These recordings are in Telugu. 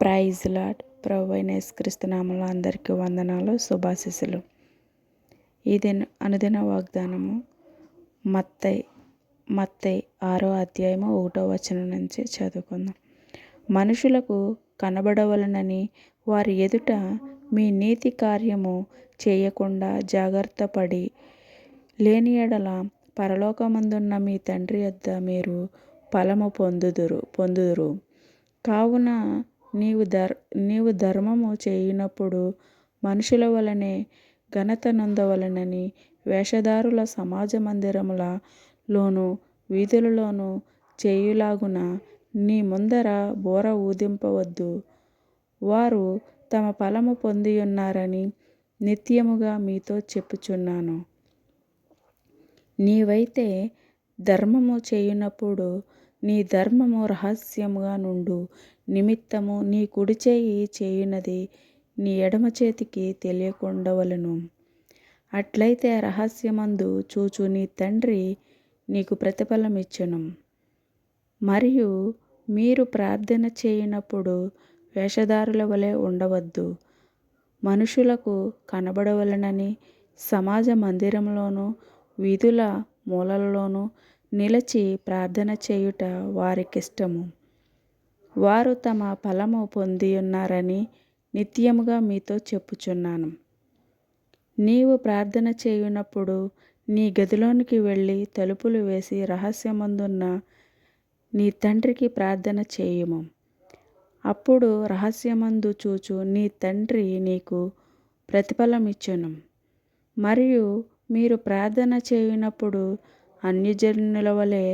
Praise lord. ప్రభు అయిన యేసుక్రీస్తునామంలో అందరికీ వందనాలు శుభాశిస్సులు. ఈ దిన అనుదిన వాగ్దానము మత్తై మత్తై ఆరో అధ్యాయము ఒకటో వచనం నుంచి చదువుకుందాం. మనుషులకు కనబడవలనని వారి ఎదుట మీ నీతి కార్యము చేయకుండా జాగ్రత్త పడి లేని ఎడల పరలోకమందున్న మీ తండ్రి యొద్ద మీరు ఫలము పొందుదురు పొందుదురు. కావున నీవు ధర్ నీవు ధర్మము చేయునప్పుడు మనుషుల వలనే ఘనత నొందవలనని వేషధారుల సమాజ మందిరములలోను వీధులలోను చేయులాగున నీ ముందర బోర ఊదింపవద్దు. వారు తమ ఫలము పొందియున్నారని నిత్యముగా మీతో చెప్పుచున్నాను. నీవైతే ధర్మము చేయునప్పుడు నీ ధర్మము రహస్యముగా నుండు నిమిత్తము నీ కుడి చేయి చేయునది నీ ఎడమ చేతికి తెలియకుండవలను. అట్లయితే రహస్యమందు చూచు నీ తండ్రి నీకు ప్రతిఫలమిచ్చును. మరియు మీరు ప్రార్థన చేయనప్పుడు వేషధారుల వలె ఉండవద్దు. మనుషులకు కనబడవలనని సమాజ మందిరంలోనూ వీధుల మూలలలోనూ నిలిచి ప్రార్థన చేయుట వారికిష్టము. వారు తమ ఫలము పొందియున్నారని నిత్యముగా మీతో చెప్పుచున్నాను. నీవు ప్రార్థన చేయునప్పుడు నీ గదిలోనికి వెళ్ళి తలుపులు వేసి రహస్యమందున్న నీ తండ్రికి ప్రార్థన చేయుము. అప్పుడు రహస్యమందు చూచు నీ తండ్రి నీకు ప్రతిఫలమిచ్చును. మరియు మీరు ప్రార్థన చేయునప్పుడు అన్యజనుల వలె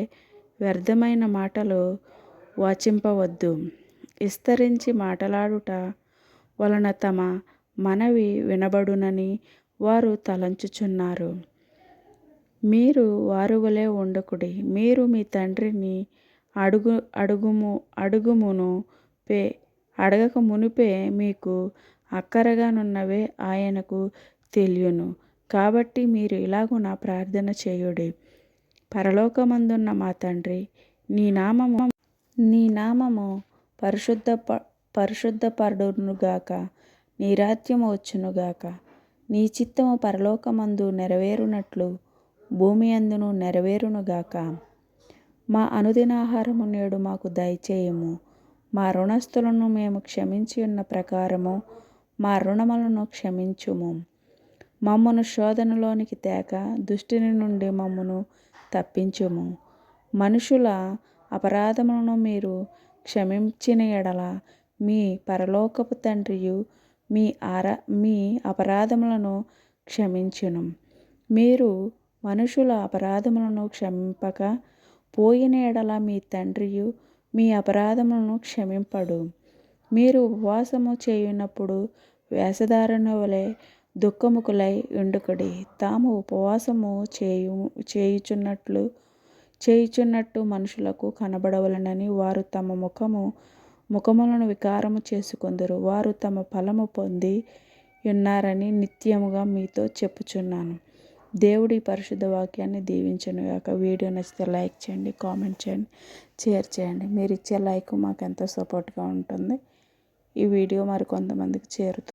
వ్యర్థమైన మాటలు వాచింపవద్దు. విస్తరించి మాటలాడుట వలన తమ మనవి వినబడునని వారు తలంచుచున్నారు. మీరు వారు వలె ఉండకుడి మీరు మీ తండ్రిని అడుగు అడుగుము అడుగుమును పే అడగక మునిపే మీకు అక్కరగానున్నవే ఆయనకు తెలియను. కాబట్టి మీరు ఇలాగున ప్రార్థన చేయుడి. పరలోకమందున్న మా తండ్రి నీ నామము నీ నామము పరిశుద్ధ పరిశుద్ధపడునుగాక నీ రాజ్యము వచ్చునుగాక నీ చిత్తము పరలోకమందు నెరవేరునట్లు భూమి అందును నెరవేరునుగాక మా అనుదినాహారము నేడు మాకు దయచేయము. మా రుణస్థులను మేము క్షమించి ఉన్న ప్రకారము మా రుణములను క్షమించుము. మమ్మను శోధనలోనికి తేక దుష్టిని నుండి మమ్మను తప్పించుము. మనుషుల అపరాధములను మీరు క్షమించిన ఎడల మీ పరలోకపు తండ్రియు మీ ఆరా మీ అపరాధములను క్షమించును. మీరు మనుషుల అపరాధములను క్షమింపక పోయిన ఎడల మీ తండ్రియు మీ అపరాధములను క్షమింపడు. మీరు ఉపవాసము చేయునప్పుడు వేషధారణ వలె దుఃఖముకులై ఉండుకుడి. తాము ఉపవాసము చేయు చేయుచున్నట్లు చేయుచున్నట్టు మనుషులకు కనబడవలనని వారు తమ ముఖము ముఖములను వికారము చేసుకుందరు. వారు తమ ఫలము పొంది ఉన్నారని నిత్యముగా మీతో చెప్పుచున్నాను. దేవుడి పరిశుద్ధ వాక్యాన్ని దీవించను కాక వీడియో నచ్చితే లైక్ చేయండి కామెంట్ చేయండి షేర్ చేయండి. మీరు ఇచ్చే లైక్ మాకు ఎంతో సపోర్ట్గా ఉంటుంది. ఈ వీడియో మరి కొంతమందికి చేరుతుంది